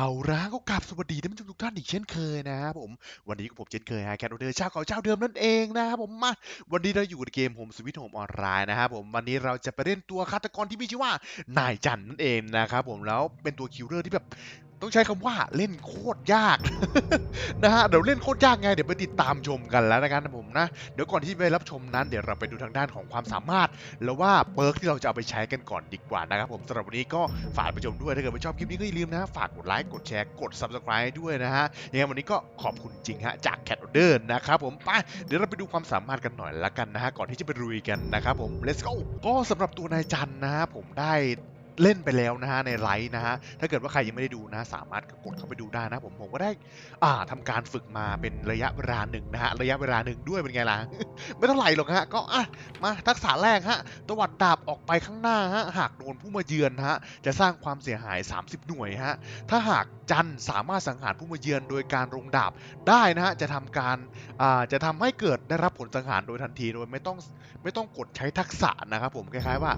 Aurrago บสวัสดีท่านผู้ชมทุกท่านอีกเช่นเคยนะครับผมวันนี้ก็ผมเช่นเคยฮะแคทโอเดอร์เจ้าเก่าเจ้าเดิมนั่นเองนะครับผมมาวันนี้เราอยู่ในเกมโฮมสวิตโฮมออนไลน์นะครับผมวันนี้เราจะไปเล่นตัวฆาตกรที่มีชื่อว่านายจันนั่นเองนะครับผมแล้วเป็นตัวคิวเลอร์ที่แบบต้องใช้คำว่าเล่นโคตรยากนะฮะเดี๋ยวเล่นโคตรยากไงเดี๋ยวไปติดตามชมกันแล้วนะครับผมนะเดี๋ยวก่อนที่ไปรับชมนั้นเดี๋ยวเราไปดูทางด้านของความสามารถ แล้วว่าเปิร์กที่เราจะเอาไปใช้กันก่อนดีกว่านะครับผมสำหรับวันนี้ก็ฝากไปชมด้วยถ้าเกิดไม่ชอบคลิปนี้ก็อย่าลืมนะฝากกดไลค์กดแชร์กด subscribe ด้วยนะฮะยังไงวันนี้ก็ขอบคุณจริงฮะจากแคทเดอร์นะครับผมไปเดี๋ยวเราไปดูความสามารถกันหน่อยละกันนะฮะก่อนที่จะไปรุยกันนะครับผม let's go ก็สำหรับตัวนายจันนะฮะผมได้ เล่นไปแล้วนะฮะในไลฟ์นะฮะถ้าเกิดว่าใครยังไม่ได้ดูนะสามารถกดเข้าไปดูได้นะผมผมก็ได้อ่าทำการฝึกมาเป็นระยะเวลาหนึ่งนะฮะระยะเวลาหนึ่งด้วยเป็นไงล่ะไม่เท่าไหร่หรอกฮะก็อะมาทักษะแรกฮะตวัดดาบออกไปข้างหน้าฮะหากโดนผู้มาเยือนฮะจะสร้างความเสียหาย 30 หน่วยฮะถ้าหากจันสามารถสังหารผู้มาเยือนโดยการลงดาบได้นะฮะจะทำการอ่าจะทำให้เกิดได้รับผลสังหารโดยทันทีโดยไม่ต้องไม่ต้องกดใช้ทักษะนะครับผมคล้ายๆว่า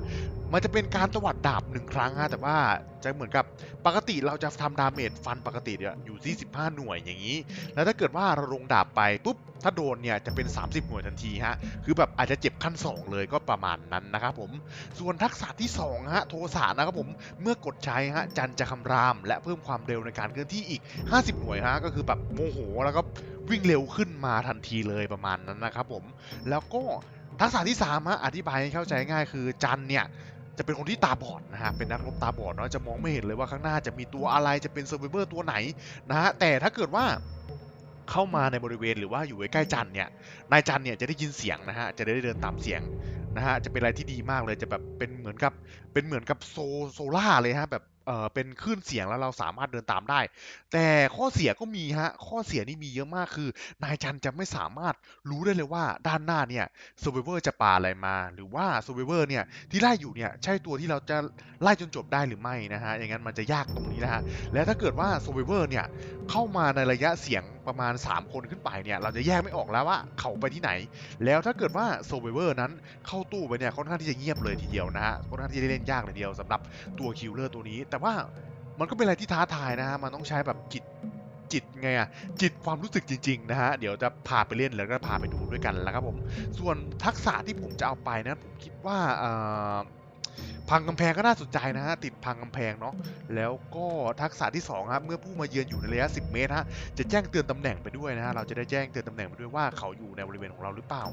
มันจะเป็นการตวัดดาบหนึ่งครั้งฮะแต่ว่าจะเหมือนกับปกติเราจะทำดาเมจฟันปกติเนี่ยอยู่ที่15 หน่วยอย่างนี้ แล้วถ้าเกิดว่าเราลงดาบไปปุ๊บถ้าโดนเนี่ยจะเป็น 30 หน่วยทันทีฮะคือแบบอาจจะเจ็บขั้น 2 เลยก็ประมาณนั้นนะครับผมส่วนทักษะที่2ฮะโทสะนะครับผมเมื่อกดใช้ฮะจันจะคำราม และเพิ่มความเร็วในการเคลื่อนที่อีก 50 หน่วยฮะก็คือแบบโมโหแล้วก็วิ่งเร็วขึ้นมาทันทีเลยประมาณนั้นนะครับผมแล้วก็ทักษะที่3ฮะอธิบายให้เข้าใจง่ายคือจันเนี่ย จะเป็นคนที่ตาบอดนะฮะเป็นนักรบตาบอดเนาะจะมองไม่เห็นเลยว่าข้างหน้าจะมีตัวอะไรจะเป็นเซอร์ไ v เวอร์ตัวไหนนะฮะแต่ถ้าเกิดว่าเข้ามาในบริเวณหรือว่าอยู่ใกล้ๆจันเนี่ยนายจันเนี่ยจะได้ยินเสียงนะฮะจะได้เดินตามเสียงนะฮะจะเป็นอะไรที่ดีมากเลยจะแบบเป็นเหมือนกับเป็นเหมือนกับโซโซล่าเลยฮะแบบ เออเป็นคลื่นเสียงแล้วเราสามารถเดินตามได้ แต่ข้อเสียก็มีฮะ ข้อเสียนี่มีเยอะมากคือ นายจันจะไม่สามารถรู้ได้เลยว่าด้านหน้าเนี่ยเซอร์เวอร์จะปาอะไรมา หรือว่าเซอร์เวอร์เนี่ยที่ไล่อยู่เนี่ยใช่ตัวที่เราจะไล่จนจบได้หรือไม่นะฮะอย่างนั้นมันจะยากตรงนี้นะฮะและถ้าเกิดว่าเซอร์เวอร์เนี่ยเข้ามาในระยะเสียงประมาณ 3 คนขึ้นไปเนี่ยเราจะแยกไม่ออกแล้วว่าเขาไปที่ไหน แล้วถ้าเกิดว่าเซเวอร์นั้นเข้าตู้ไปเนี่ยค่อนข้างที่จะเงียบเลยทีเดียวนะฮะค่อนข้างที่จะเล่นยากเลยเดียวสำหรับตัวคิลเลอร์ตัวนี้ แต่ว่ามันก็เป็นอะไรที่ท้าทายนะฮะมันต้องใช้แบบจิตจิตไงอะจิตความรู้สึกจริง ๆ นะฮะ เดี๋ยวจะพาไปเล่นแล้วก็พาไปดูด้วยกันแล้วครับผม ส่วนทักษะที่ผมจะเอาไปนะผมคิดว่าเอ่อ พังกำแพงก็น่าสนใจนะฮะติดพังกำแพงเนาะแล้วก็ทักษะที่2ครับเมื่อผู้มาเยือนอยู่ในระยะ 10 เมตรฮะจะแจ้งเตือนตำแหน่งไปด้วยนะฮะเราจะได้แจ้งเตือนตำแหน่งไปด้วยว่าเขาอยู่ในบริเวณของเราหรือเปล่า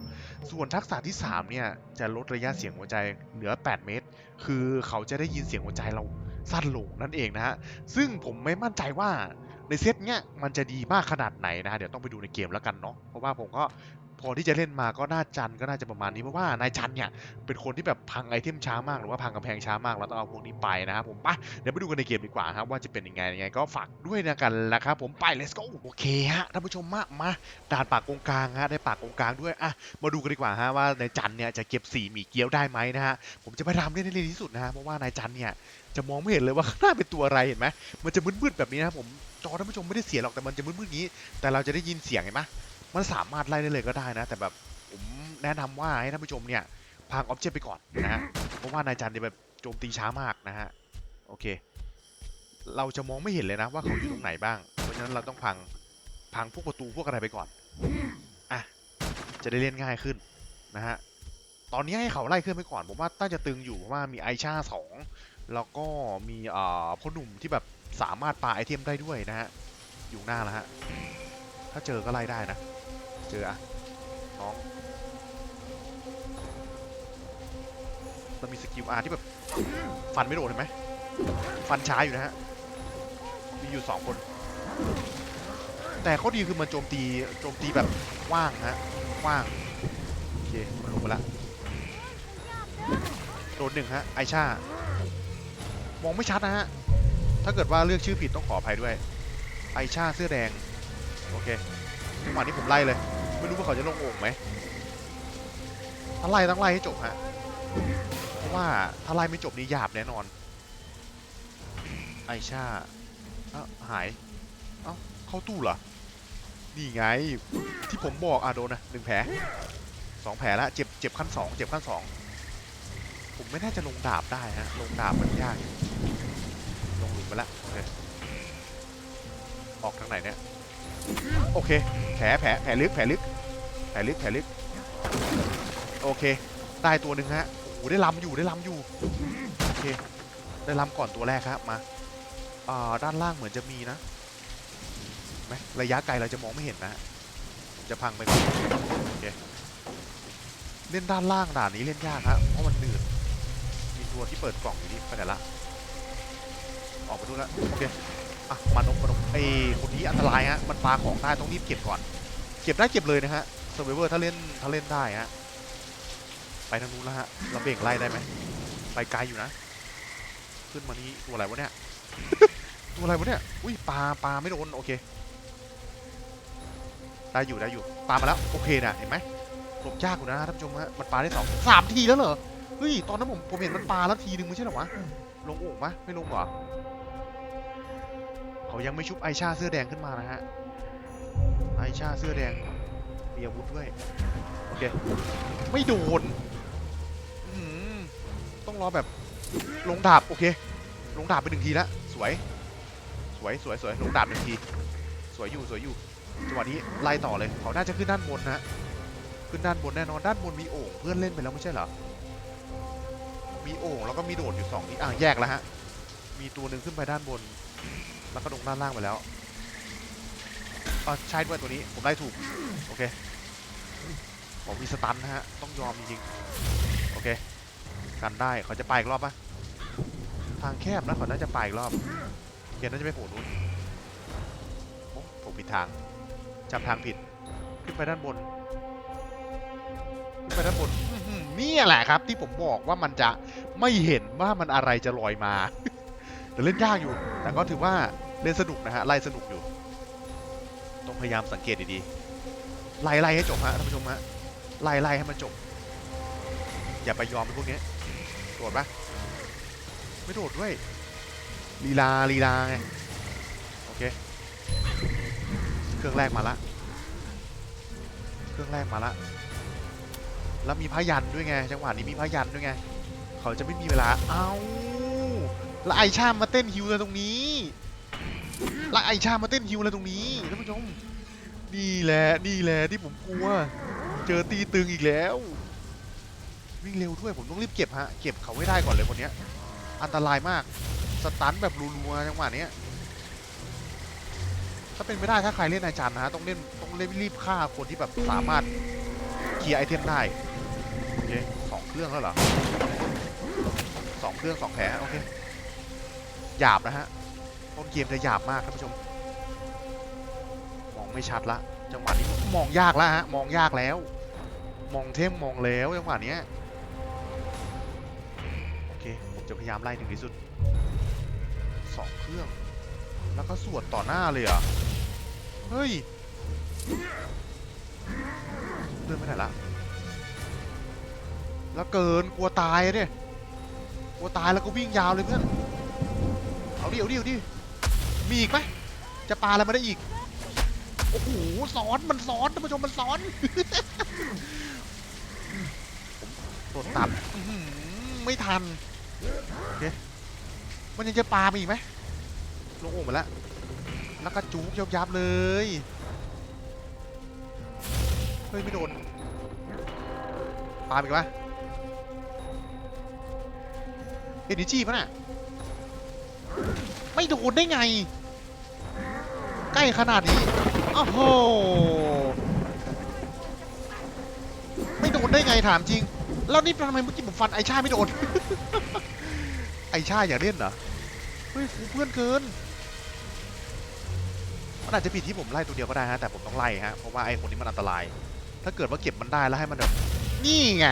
ส่วนทักษะที่3เนี่ยจะลดระยะเสียงหัวใจเหลือ 8 เมตร คือเขาจะได้ยินเสียงหัวใจเราสั้นลงนั่นเองนะฮะซึ่งผมไม่มั่นใจว่าในเซตเนี้ยมันจะดีมากขนาดไหนนะฮะเดี๋ยวต้องไปดูในเกมแล้วกันเนาะเพราะว่าผมก็ พอที่จะเล่นมาก็น่าจันก็น่าจะประมาณนี้เพราะว่านายจันเนี่ยเป็นคนที่แบบพังไอเทมช้ามากหรือว่าพังกำแพงช้ามากเราต้องเอาพวกนี้ไปนะครับผมไปเดี๋ยวไปดูกันในเกมดีกว่าครับว่าจะเป็นยังไงยังไงก็ฝากด้วยนะกันนะครับผมไป let's go โอเคฮะท่านผู้ชมมามาด่านปากกงกลางฮะได้ปากกงกลางด้วยอะมาดูกันดีกว่าฮะว่านายจันเนี่ยจะเก็บสีหมีเกี๊ยวได้ไหมนะฮะผมจะพยายามเล่นให้เร็วที่สุดนะฮะเพราะว่านายจันเนี่ยจะมองไม่เห็นเลยว่าข้างหน้าเป็นตัวอะไรเห็นไหมมันจะมืดๆแบบนี้นะครับผมจอท่านผู้ชมไม่ได้เสียหรอกแต่มันจะมืดๆงนี้ แต่เราจะได้ยินเสียงเห็นไหม มันสามารถไล่ได้เลยก็ได้นะ แต่แบบผมแนะนำว่าให้ท่านผู้ชมเนี่ยพังออบเจกต์ไปก่อนนะเพราะว่านายจันจะแบบโจมตีช้ามากนะฮะโอเค เราจะมองไม่เห็นเลยนะว่าเขาอยู่ตรงไหนบ้าง เพราะฉะนั้นเราต้องพังพังพวกประตูพวกอะไรไปก่อนอะจะได้เล่นง่ายขึ้นนะฮะตอนนี้ให้เขาไล่เคลื่อนไปก่อนผมว่าน่าจะตึงอยู่เพราะว่ามีไอชาสองแล้วก็มีเอ่อพ่อหนุ่มที่แบบสามารถปาไอเทมได้ด้วยนะฮะอยู่หน้าแล้วฮะถ้าเจอก็ไล่ได้นะ เจออะน้องมันมีสกิลอาร์ที่แบบฟันไม่โดนเห็นไหมฟันช้าอยู่นะฮะ มีอยู่สองคน แต่ข้อดีคือมันโจมตีโจมตีแบบว่างฮะว่าง โอเค มันลงไปละโดนหนึ่งฮะ ไอชามองไม่ชัดนะฮะ ถ้าเกิดว่าเลือกชื่อผิดต้องขออภัยด้วย ไอชาเสื้อแดง โอเคจังหวะนี้ผมไล่เลย ไม่รู้ว่าเขาจะลงโอ่งไหมถ้าไล่ต้องไล่ให้จบฮะ เพราะว่าถ้าไล่ไม่จบนี่หยาบแน่นอน ไอชาเอ้าหาย เอ้าเข้าตู้เหรอ นี่ไงที่ผมบอกอะโดนนะหนึ่งแผลสองแผลละเจ็บเจ็บขั้นสองเจ็บขั้นสองผมไม่น่าจะลงดาบได้ฮะ ลงดาบมันยาก ลงหลุมไปละออกทางไหนเนี่ย โอเค แผลแผลแผลลึกแผลลึกแผลลึกแผลลึก โอเค ได้ตัวหนึ่งฮะโอ้ได้ลำอยู่ได้ลำอยู่ โอเค ได้ลำก่อนตัวแรกครับมาอ่าด้านล่างเหมือนจะมีนะไหมระยะไกลเราจะมองไม่เห็นนะฮะจะพังไปก่อนโอเคเล่นด้านล่างด่านนี้เล่นยากฮะเพราะมันหนืดมีตัวที่เปิดกล่องอยู่นี่ไปไหนละออกมาดูแล้วโอเค อะมานกมานกไอ้คนนี้อันตรายฮะมันปลาของได้ต้องรีบเก็บก่อน เก็บได้เก็บเลยนะฮะเซอร์เวอร์ถ้าเล่นถ้าเล่นได้ฮะไปทางนู้นแล้วฮะเราเบ่งไล่ได้ไหมไปไกลอยู่นะ ขึ้นมานี้ตัวอะไรวะเนี่ยตัวอะไรวะเนี่ยอุ้ยปลาปลาไม่โดนโอเคได้อยู่ได้อยู่ปลามาแล้วโอเคนะเห็นไหมหลบยากอยู่นะท่านผู้ชมฮะมันปลาได้สองสามทีแล้วเหรอเฮ้ยตอนนั้นผมผมเห็นมันปลาแล้วทีนึงไม่ใช่หรอวะลงโอ่งปะไม่ลงเหรอ เขายังไม่ชุบไอชาเสื้อแดงขึ้นมานะฮะ ไอชาเสื้อแดงมีอาวุธด้วย โอเค ไม่โดนต้องรอแบบลงดาบ โอเค ลงดาบไปหนึ่งทีและสวย สวยสวยสวยลงดาบหนึ่งที สวยอยู่สวยอยู่จังหวะนี้ไล่ต่อเลยเขาน่าจะขึ้นด้านบนนะฮะขึ้นด้านบนแน่นอนด้านบนมีโอ่งเพื่อนเล่นไปแล้วไม่ใช่เหรอ มีโอ่งแล้วก็มีโดดอยู่สองที่อะแยกแล้วฮะ มีตัวหนึ่งขึ้นไปด้านบน แล้วก็ลงด้านล่างไปแล้วอ๋อใช่ด้วยตัวนี้ ผมได้ถูก โอเค ผมมีสตันนะฮะ ต้องยอมจริงๆ โอเค กันได้ เขาจะไปอีกรอบปะทางแคบนะเขาน่าจะไปอีกรอบเกียร์น่าจะไปโผล่นู้นผมผิดทาง จำทางผิด ขึ้นไปด้านบน ขึ้นไปด้านบนนี่แหละครับ ที่ผมบอกว่ามันจะไม่เห็นว่ามันอะไรจะลอยมา แต่เล่นยากอยู่ แต่ก็ถือว่าเล่นสนุกนะฮะ ไล่สนุกอยู่ ต้องพยายามสังเกตดีๆ ไล่ไล่ให้จบฮะท่านผู้ชมฮะ ไล่ไล่ให้มันจบ อย่าไปยอมพวกนี้โดดปะไม่โดดด้วย ลีลา ลีลาไง โอเค เครื่องแรกมาละ เครื่องแรกมาละ แล้วมีพยันด้วยไง จังหวะนี้มีพยันด้วยไง เขาจะไม่มีเวลา เอ้า แล้วไอชามาเต้นฮิวเลยตรงนี้แล้วไอชามาเต้นฮิวเลยตรงนี้ท่านผู้ชมนี่แหละนี่แหละที่ผมกลัว เจอตีตึงอีกแล้ว วิ่งเร็วด้วยผมต้องรีบเก็บฮะเก็บเขาให้ได้ก่อนเลยคนเนี้ยอันตรายมากสตันแบบรัวๆจังหวะเนี้ยถ้าเป็นไม่ได้ถ้าใครเล่นอาจารย์นะฮะต้องเล่นต้องเล่นรีบฆ่าคนที่แบบสามารถเคลียร์ไอเทมได้โอเคสองเครื่องแล้วเหรอสองเครื่องสองแผลโอเค หยาบนะฮะต้นเกมจะหยาบมากท่านผู้ชม มองไม่ชัดละจังหวะนี้มองยากแล้วฮะมองยากแล้ว มองเทมมองแล้วจังหวะเนี้ยโอเคผมจะพยายามไล่ถึงที่สุดสองเครื่อง แล้วก็สวดต่อหน้าเลยเหรอเฮ้ยเดินไปไหนละแล้วเกินกลัวตายเนี่ยกลัวตายแล้วก็วิ่งยาวเลยเพื่อน เอาดิเอาดิเอาดิมีอีกไหมจะปาอะไรมาได้อีก โอ้โหซ้อนมันซ้อนท่านผู้ชมมันซ้อนผมโดตัดอื้อหือไม่ทันโอเคมันยังจะปาไปอีกไหมลงโอ่งไปแล้วแล้วก็จุกยับยับเลยเฮ้ยไม่โดนปาไปอีกปะเอเนจีป่ะน่ะ ไม่โดนได้ไง ใกล้ขนาดนี้โอ้โหไม่โดนได้ไงถามจริง แล้วนี่ทำไมเมื่อกี้ผมฟันไอชาไม่โดน ไอชาอย่าเล่นเหรอ เฮ้ยฟูเพื่อนเกิน มันอาจจะผิดที่ผมไล่ตัวเดียวก็ได้ฮะ แต่ผมต้องไล่ฮะ เพราะว่าไอคนนี้มันอันตราย ถ้าเกิดว่าเก็บมันได้แล้วให้มันแบบนี่ไง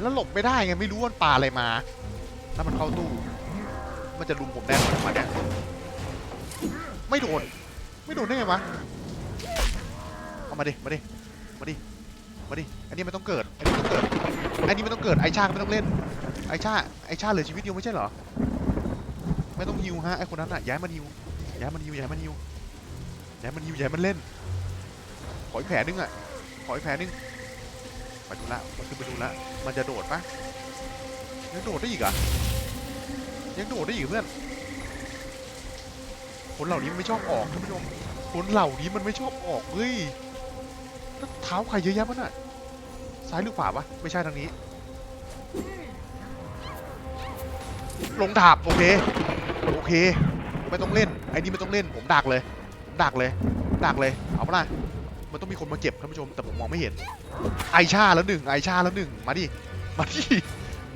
แล้วหลบไม่ได้ไงไม่รู้ว่ามันปาอะไรมาถ้ามันเข้าตู้ มันจะลุมผมแน่นอนจังหวะเนี้ยไม่โดน ไม่โดนได้ไงวะ เอามาดิ มาดิ มาดิ มาดิ อันนี้มันต้องเกิด อันนี้มันต้องเกิด อันนี้มันต้องเกิด ไอชาไม่ต้องเล่น ไอชา ไอชาเหลือชีวิตเดียวไม่ใช่เหรอ ไม่ต้องฮิวฮะ ไอคนนั้นอะย้ายมันฮิว ย้ายมันฮิว ย้ายมันฮิว ย้ายมันฮิว ย้ายมันเล่น ขออีกแผลนึงอะขออีกแผลนึงมาดูละมันขึ้นมาดูละ มันจะโดดปะยังโดดได้อีกอะ ยังโดดได้อีกเพื่อนคนเหล่านี้มันไม่ชอบออกท่านผู้ชมคนเหล่านี้มันไม่ชอบออกเฮ้ยเท้าใครเยอะแยะวะน่ะซ้ายหรือขวาวะไม่ใช่ทางนี้ ลงดาบโอเคโอเค ไม่ต้องเล่นไอ้นี่ไม่ต้องเล่นผมดักเลยผมดักเลยดักเลยเอาปะล่ะมันต้องมีคนมาเก็บท่านผู้ชมแต่ผมมองไม่เห็น ไอชาแล้วหนึ่งไอชาแล้วหนึ่งมาดิมาดิ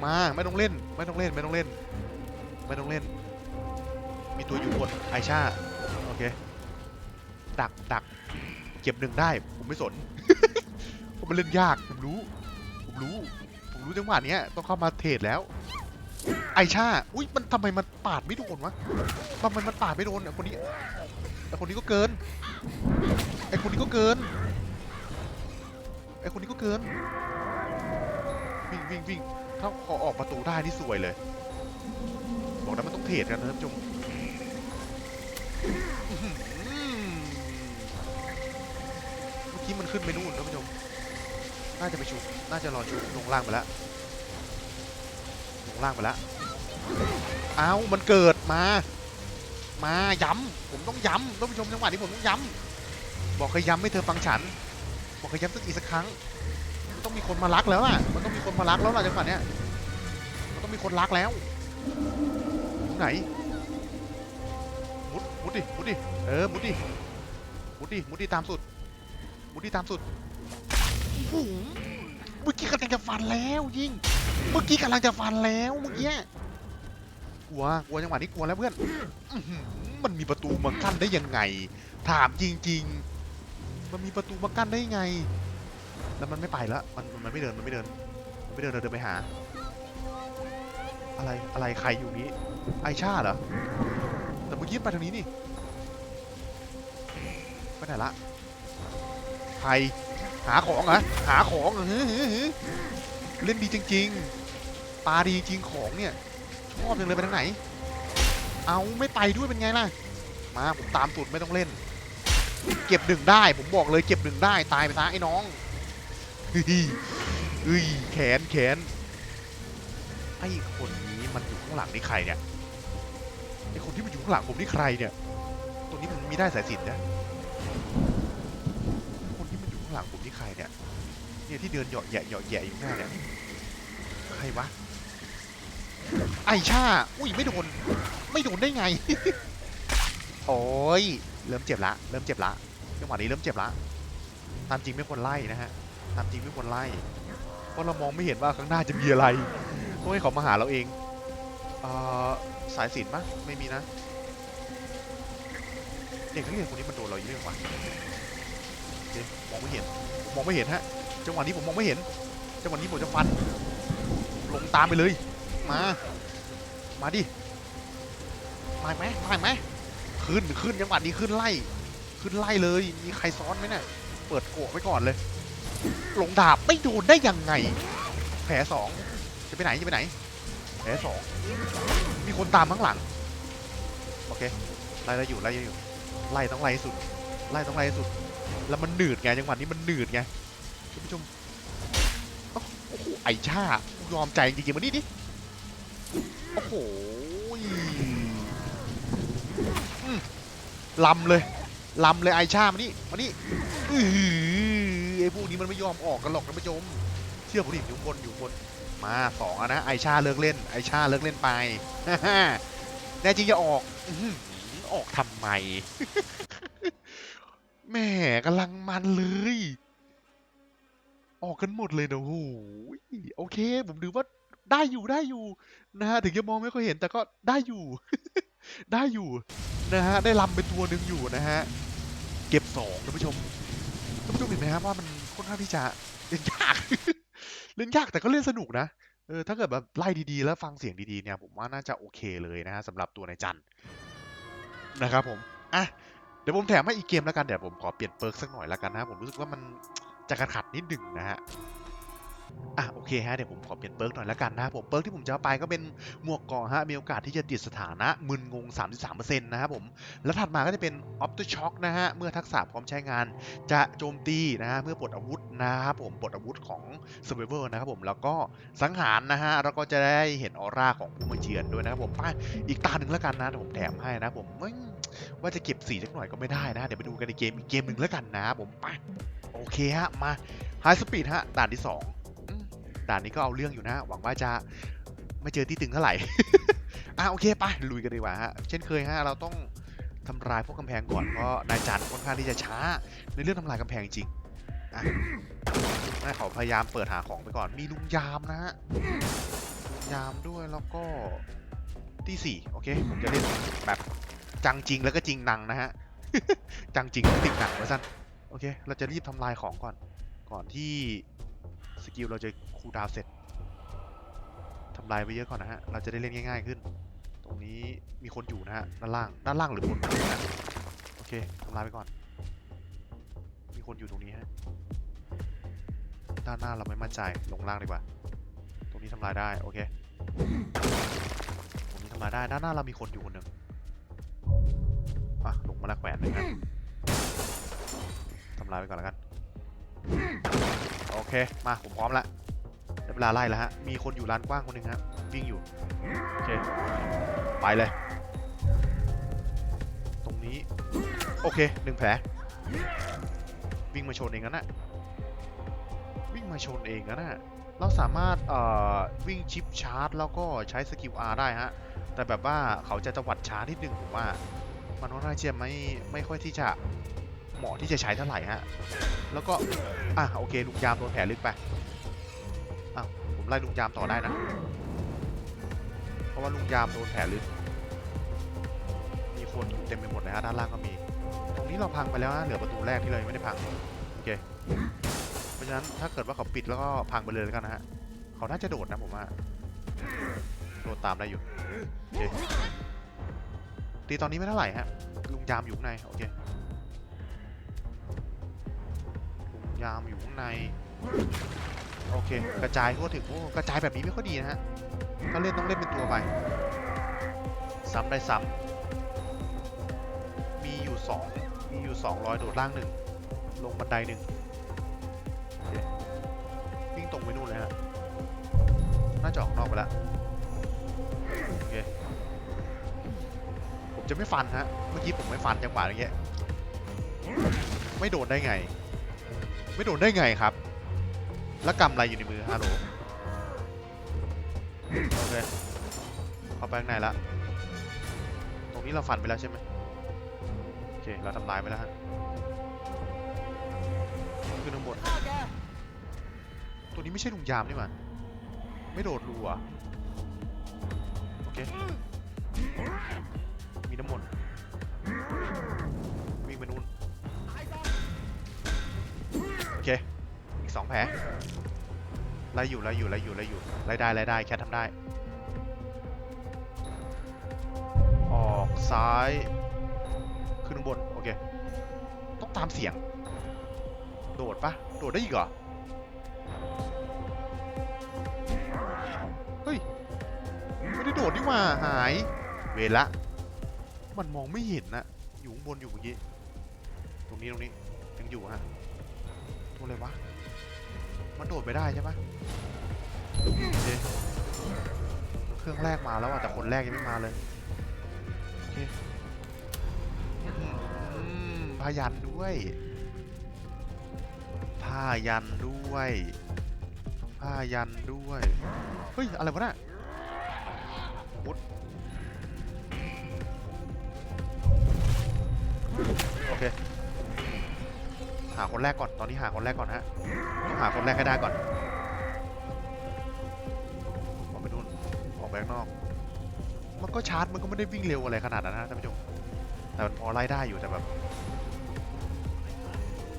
มาไม่ต้องเล่น ไม่ต้องเล่นไม่ต้องเล่น ไม่ต้องเล่น มีตัวอยู่บนไอชาโอเค ดักดักเก็บหนึ่งได้ ผมไม่สนผมมันเล่นยาก ผมรู้ ผมรู้ ผมรู้จังหวะเนี้ยต้องเข้ามาเทรดแล้ว ไอชา อุ้ยมันทำไมมันปาดไม่โดนวะทำไมมันปาดไม่โดนไอคนนี้ไอคนนี้ก็เกิน ไอคนนี้ก็เกิน ไอคนนี้ก็เกิน วิ่งวิ่งวิ่งถ้าพอออกประตูได้นี่สวยเลย บอกแล้วมันต้องเทรดกันนะท่านผู้ชมเมื่อกี้มันขึ้นไปนู่นท่านผู้ชมน่าจะไปชุบน่าจะรอชุบลงล่างไปแล้วลงล่างไปแล้วเอ้ามันเกิดมา มาย้ำผมต้องย้ำท่านผู้ชมจังหวะนี้ผมต้องย้ำบอกเคยย้ำให้เธอฟังฉัน บอกเคยย้ำสักอีกสักครั้งมันต้องมีคนมารักแล้วล่ะมันต้องมีคนมารักแล้วล่ะจังหวะเนี้ยมันต้องมีคนรักแล้ว อยู่ไหน มุด มุดดิ มุดดิ เออ มุดดิ มุดดิ มุดดิตามสุด มุดดิตามสุดโอ้โหเมื่อกี้กำลังจะฟันแล้วยิง เมื่อกี้กำลังจะฟันแล้วเมื่อกี้ กลัว กลัวจังหวะนี้กลัวแล้วเพื่อนอื้อหือมันมีประตูมากั้นได้ยังไง ถามจริง ๆ มันมีประตูมากั้นได้ยังไง แล้วมันไม่ไปแล้วมันมันไม่เดิน มันไม่เดิน มันไม่เดินเดินไปหา อะไรอะไรใครอยู่นี้ ไอชาเหรอ แต่เมื่อกี้ไปทางนี้นี่ไปไหนละใครหาของเหรอหาของเหรอเล่นดีจริง ๆ ปลาดีจริงของเนี่ย ชอบจังเลยไปทางไหน เอาไม่ไปด้วยเป็นไงล่ะ มาผมตามสุดไม่ต้องเล่น เก็บหนึ่งได้ผมบอกเลยเก็บหนึ่งได้ตายไปซะไอ้น้องเฮ้ยเฮ้ยแขนแขนไอ้คน มันอยู่ข้างหลังนี่ใครเนี่ยไอคนที่มันอยู่ข้างหลังผมนี่ใครเนี่ย ตรงนี้มันมีได้สายสินนะคนที่มันอยู่ข้างหลังผมนี่ใครเนี่ยเนี่ยที่เดินเหยาะแหยะเหยาะแยะอยู่หน้าเนี่ยใครวะไอชาอุ้ยไม่โดนไม่โดนได้ไง โอ้ยเริ่มเจ็บละ เริ่มเจ็บละจังหวะนี้เริ่มเจ็บละตามจริงไม่ควรไล่นะฮะตามจริงไม่ควรไล่เพราะเรามองไม่เห็นว่าข้างหน้าจะมีอะไรต้องให้เขามาหาเราเอง เอ่อสายสินปะไม่มีนะเด็กนักเรียนคนนี้มันโดนเราเยอะกว่าเดี๋ยวมองไม่เห็นมมองไม่เห็นฮะจังหวะนี้ผมมองไม่เห็นจังหวะนี้ผมจะฟันลงตามไปเลย มา มาดิมาไหมมาไหมขึ้นขึ้นจังหวะนี้ขึ้นไล่ ขึ้นไล่เลยมีใครซ้อนไหมเนี่ยเปิดโกะไว้ก่อนเลยลงดาบไม่โดนได้ยังไง แผลสองจะไปไหนจะไปไหน แผลสองมีคนตามข้างหลัง โอเค ไล่ไล่อยู่ ไล่อยู่ ไล่ต้องไล่สุด ไล่ต้องไล่สุด แล้วมันหนืดไงจังหวะนี้มันหนืดไงคุณผู้ชมโอ้โห ไอชายอมใจจริงๆมานี่ดิ โอ้โหลำเลยลำเลยไอชามานี่มานี่อื้อหือไอพวกนี้มันไม่ยอมออกกันหรอกท่านผู้ชม เชื่อผมดิอยู่บนอยู่บน มาสองนะไอชาเลิกเล่นไอชาเลิกเล่นไปแน่จริงจะออกออกทำไมแหม่กำลังมันเลย ออกกันหมดเลยนะโอ้โหโอเค ผมดูว่าได้อยู่ได้อยู่นะฮะถึงจะมองไม่ค่อยเห็นแต่ก็ได้อยู่ ได้อยู่นะฮะได้ลำเป็นตัวหนึ่งอยู่นะฮะเก็บสองท่านผู้ชมท่านผู้ชมเห็นไหมครับว่ามันค่อนข้างที่จะยาก เล่นยากแต่ก็เล่นสนุกนะเออถ้าเกิดแบบไล่ดีๆ แล้วฟังเสียงดีๆเนี่ยผมว่าน่าจะโอเคเลยนะฮะสำหรับตัวในจันนะครับผมอะเดี๋ยวผมแถมให้อีกเกมแล้วกันเดี๋ยวผมขอเปลี่ยนเปิร์กสักหน่อยแล้วกันนะผมรู้สึกว่ามันจะขัดขัดนิดหนึ่งนะฮะ อะโอเคฮะเดี๋ยวผมขอเปลี่ยนเปิร์กหน่อยแล้วกันนะครับผมเปิร์กที่ผมจะเอไปก็เป็นหมวกเกาะฮะมีโอกาสที่จะติดสถานะมึนงง 33%นะครับผมแล้วถัดมาก็จะเป็น After Shock นะฮะเมื่อทักษะพร้อมใช้งาน จะโจมตีนะฮะเมื่อปลดอาวุธนะครับผมปลดอาวุธของ Survivor นะครับผมแล้วก็สังหารนะฮะแล้วก็จะได้เห็นออร่าของผู้มาเยือนด้วยนะครับผมไปอีกตาหนึ่งแล้วกันนะเดี๋ยวผมแถมให้นะผมว่าจะเก็บสีสักหน่อยก็ไม่ได้นะเดี๋ยวไปดูกันในเกมอีกเกมหนึ่งแล้วกันนะผมไปโอเคฮะมาไฮสปีดฮะด่านที่สองอืม ด่านนี้ก็เอาเรื่องอยู่นะ หวังว่าจะไม่เจอที่ตึงเท่าไหร่ อะโอเคไปลุยกันดีกว่าฮะ เช่นเคยฮะเราต้องทำลายพวกกำแพงก่อน เพราะนายจันค่อนข้างที่จะช้า ในเรื่องทำลายกำแพงจริงอะนายขาพยายามเปิดหาของไปก่อน มีลุงยามนะฮะ ลุงยามด้วยแล้วก็ที่สี่โอเคผมจะเล่นแบบจังจริงแล้วก็จริงนังนะฮะ จังจริงติดหนังไว้สั้นโอเค เราจะรีบทำลายของก่อน ก่อนที่ สกิลเราจะคูลดาวเสร็จทำลายไปเยอะก่อนนะฮะ เราจะได้เล่นง่าย ๆขึ้น ตรงนี้มีคนอยู่นะฮะ ด้านล่าง ด้านล่างหรือบนนะโอเคทำลายไปก่อน มีคนอยู่ตรงนี้ฮะ ด้านหน้าเราไม่มั่นใจ ลงล่างดีกว่า ตรงนี้ทำลายได้ โอเค ตรงนี้ทำลายได้ ด้านหน้าเรามีคนอยู่คนหนึ่งอะลงมาแล้วแขวนหนึ่งนะทำลายไปก่อนแล้วกัน โอเค มาผมพร้อมละเวลาไล่แล้วฮะ มีคนอยู่ลานกว้างคนหนึ่งฮะวิ่งอยู่ โอเค ไปเลย ตรงนี้ โอเคหนึ่งแผล วิ่งมาชนเองนะน่ะวิ่งมาชนเองนะน่ะเราสามารถวิ่งชิปชาร์จ แล้วก็ใช้สกิล R ได้ฮะ แต่แบบว่าเขาจะตวัดช้านิดนึงผมว่า มันค่อนข้างจะไม่ไม่ค่อยที่จะ เหมาะที่จะใช้เท่าไหร่ฮะ แล้วก็ อะโอเคลุงยามโดนแผลลึกไปอ้าวผมไล่ลุงยามต่อได้นะ เพราะว่าลุงยามโดนแผลลึก มีคนเต็มไปหมดเลยฮะด้านล่างก็มี ตรงนี้เราพังไปแล้วนะเหลือประตูแรกที่เรายังไม่ได้พังโอเคเพราะฉะนั้นถ้าเกิดว่าเขาปิดแล้วก็พังไปเลยแล้วกันนะฮะเขาน่าจะโดดนะผมว่าโดดตามได้อยู่โอเคตีตอนนี้ไม่เท่าไหร่ฮะลุงยามอยู่ในโอเค ยามอยู่ข้างใน โอเค กระจายทั่วถึงโอ้กระจายแบบนี้ไม่ค่อยดีนะฮะถ้าเล่นต้องเล่นเป็นตัวไป ซ้ำได้ซ้ำมีอยู่สองมีอยู่สองร้อยโดดล่างหนึ่งลงบันไดหนึ่งวิ่งตรงไปนู่นเลยฮะน่าจะออกนอกไปแล้วโอเคผมจะไม่ฟันฮะเมื่อกี้ผมไม่ฟันจังหวะอย่างเงี้ยไม่โดนได้ไง ไม่โดนได้ไงครับ แล้วกำอะไรอยู่ในมือฮัลโหลโอเคเข้าไปข้างในละ ตรงนี้เราฟันไปแล้วใช่ไหมโอเค เราทำลายไปแล้วฮะขึ้นข้างบนตัวนี้ไม่ใช่ลุงยามนี่หว่าไม่โดดรูอะโอเค มีน้ำมนต์ เคอีกสองแผลไล่อยู่ไล่อยู่ไล่อยู่ไล่อยู่ไล่ได้ไล่ได้แค่ทำได้ ออกซ้าย ขึ้นบน โอเค ต้องตามเสียง โดดปะโดดได้อีกเหรอ เฮ้ย ไม่ได้โดดนี่ว่าหาย เวละ มันมองไม่เห็นนะอยู่ข้างบนอยู่เมื่อกี้ ตรงนี้ตรงนี้ยังอยู่ฮะ ตัวอะไรวะ มันโดดไม่ได้ใช่ปะโอเคเครื่องแรกมาแล้วอะแต่คนแรกยังไม่มาเลยโอเคอืมพายันด้วยผ้ายันด้วยผ้ายันด้วย เฮ้ย อะไรวะน่ะ คนแรกก่อน ตอนนี้หาคนแรกก่อนฮะ หาคนแรกให้ได้ก่อน ออกไปนู่น ออกไปข้างนอก มันก็ชาร์จ มันก็ไม่ได้วิ่งเร็วอะไรขนาดนั้นนะท่านผู้ชม แต่มันพอไล่ได้อยู่แต่แบบ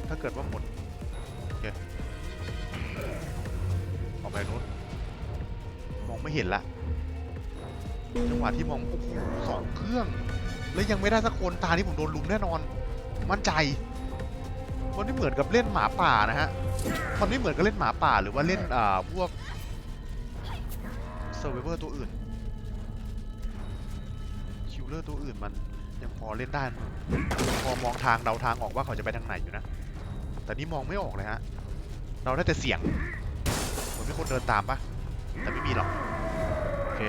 ถ้าเกิดว่าหมดโอเคออกไปนู้น มองไม่เห็นละจังหวะที่มองโอ้โหสองเครื่อง แล้วยังไม่ได้สักคนตานี้ผมโดนลุมแน่นอน มั่นใจ มันไม่เหมือนกับเล่นหมาป่านะฮะ มันไม่เหมือนกับเล่นหมาป่าหรือว่าเล่นอ่าพวกเซอร์ไวเวอร์ตัวอื่น คิวเลอร์ตัวอื่นมันยังพอเล่นได้ พอมองทางเดาทางออกว่าเขาจะไปทางไหนอยู่นะ แต่นี่มองไม่ออกเลยฮะ เราได้แต่เสียงเหมือนมีคนเดินตามปะแต่ไม่มีหรอก โอเค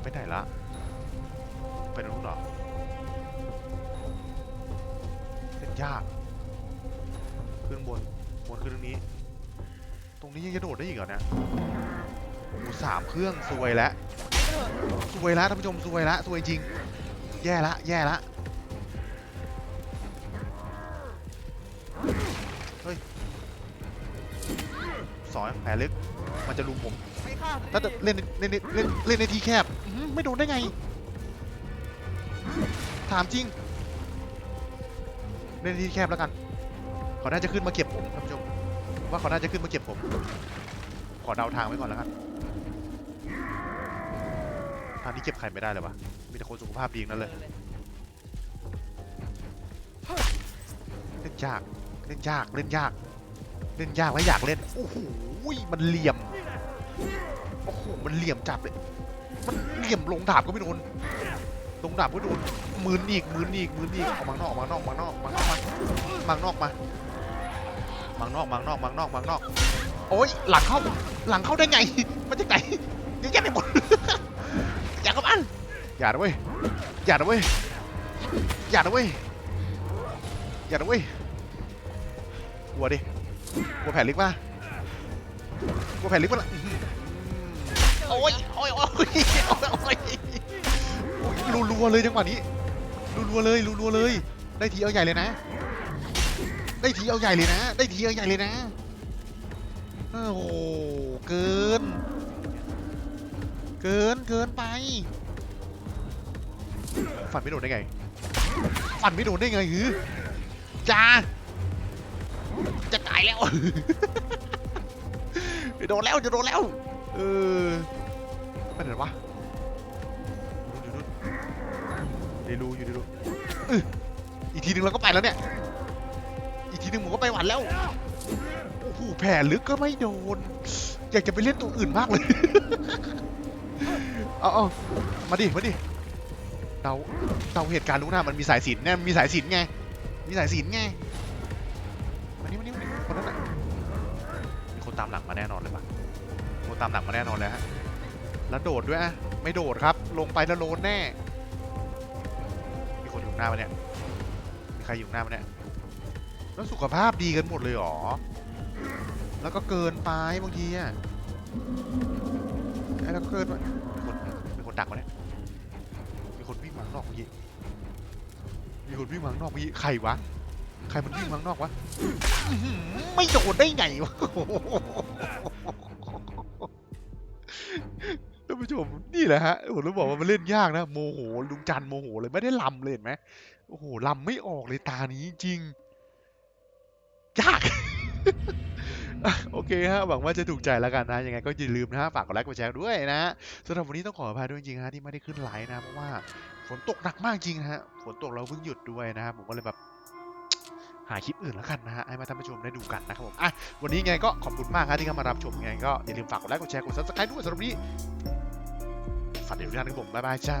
ไปไหนละ ไปตรงนู้นหรอ ยาก ขึ้นบน บนขึ้นตรงนี้ ตรงนี้ยังจะโดดได้อีกเหรอเนี่ยโอ้สามเครื่องซวยแล้วซวยแล้วท่านผู้ชมซวยแล้วซวยจริง แย่ละ แย่ละเฮ้ยสอยแผลลึก มันจะลุมผม ถ้าจะเล่นเล่นเล่นเล่นในที่แคบ ไม่โดนได้ไง ถามจริง เล่นที่แคบแล้วกันเขาน่าจะขึ้นมาเก็บผมท่านผู้ชมว่าเขาน่าจะขึ้นมาเก็บผม ขอเดาทางไว้ก่อนแล้วกันทางนี้เก็บใครไม่ได้เลยวะมีแต่คนสุขภาพดีงนั้นเลยเล่นยากเล่นยากเล่นยาก เล่นยากและอยากเล่นโอ้โหมันเหลี่ยมโอ้โหมันเหลี่ยมจับเลยมันเหลี่ยมลงดาบก็ไม่โดนลงดาบก็โดน มืนอีกมืนอีกมืนอีกเอามังนอกมังนอกมังนอกมังนอกมามังนอกมามังนอกมังนอกมังนอกมังนอก โอ้ยหลังเข้าหลังเข้าได้ไงมันจะไหนเยอะแยะไปหมดอย่าเข้ามันอย่านะเว้ยอย่านะเว้ยอย่านะเว้ยอย่านะเว้ยกลัวดิกลัวแผลลึกป่ะกลัวแผลลึกป่ะล่ะอื้อหือโอ้ยโอ้ยโอ้ยโอ้ยโอ้ยโอ้ยรัวๆเลยจังหวะนี้ รัวๆเลยรัวๆเลย ได้ทีเอาใหญ่เลยนะ ได้ทีเอาใหญ่เลยนะ ได้ทีเอาใหญ่เลยนะโอ้โหเกิน เกินเกินไปฟันไม่โดนได้ไงฟันไม่โดนได้ไงฮือจ้าจะตายแล้วจะโดนแล้วจะโดนแล้ว เออไปไหนวะ เดรูอยู่เดรูเอออีกทีหนึงเราก็ไปแล้วเนี่ย อีกทีหนึงผมก็ไปหวันแล้ว โอ้โหแผลลึกก็ไม่โดน อยากจะไปเล่นตัวอื่นมากเลย เอาเอามาดิ มาดิเดาเดาเหตุการณ์ลูกหน้ามันมีสายสิญจนเนี่ยมีสายสิญจนไง มีสายสิญจนไง มานี่มานี่มานี่คนนั้นน่ะมีคนตามหลังมาแน่นอนเลยปะคนตามหลังมาแน่นอนเลยฮะ แล้วโดดด้วยอะไม่โดดครับ ลงไปแล้วโลนแน่ มีคนอยู่ข้างหน้าเนี่ยมีใครอยู่หน้าปะเนี่ยแล้วสุขภาพดีกันหมดเลยหรอ แล้วก็เกินไปบางทีอะไอ้แล้วก็เกินไปมีคนมีคนดักมาเนี่ยมีคนวิ่งมางนอกเมื่อกี้มีคนวิ่งมางนอกเมื่อกี้ใครวะ ใครมันวิ่งมางนอกวะ ไม่โดนได้ไงวะ แหละฮะผมต้องบอกว่ามันเล่นยากนะโมโหลุงจันโมโหเลยไม่ได้ลำเลยเห็นไหมโอ้โหลำไม่ออกเลยตานี้จริงยากโอเคฮะหวังว่าจะถูกใจแล้วกันนะยังไงก็อย่าลืมนะฮะฝากกดไลค์กดแชร์ด้วยนะสำหรับวันนี้ต้องขออภัยด้วยจริงฮะที่ไม่ได้ขึ้นไลฟ์นะเพราะว่าฝนตกหนักมากจริงฮะฝนตกเราเพิ่งหยุดด้วยนะครับผมก็เลยแบบหาคลิปอื่นแล้วกันนะฮะให้มาท่านผู้ชมได้ดูกันนะครับผมอะวันนี้ไงก็ขอบคุณมากครับที่เข้ามารับชมไงก็อย่าลืมฝากกดไลค์กดแชร์กดซับสไครต์ด้วยสำหรับวันนี้ ฝันดีทุกท่านนะครับผมบ๊ายบายจ้า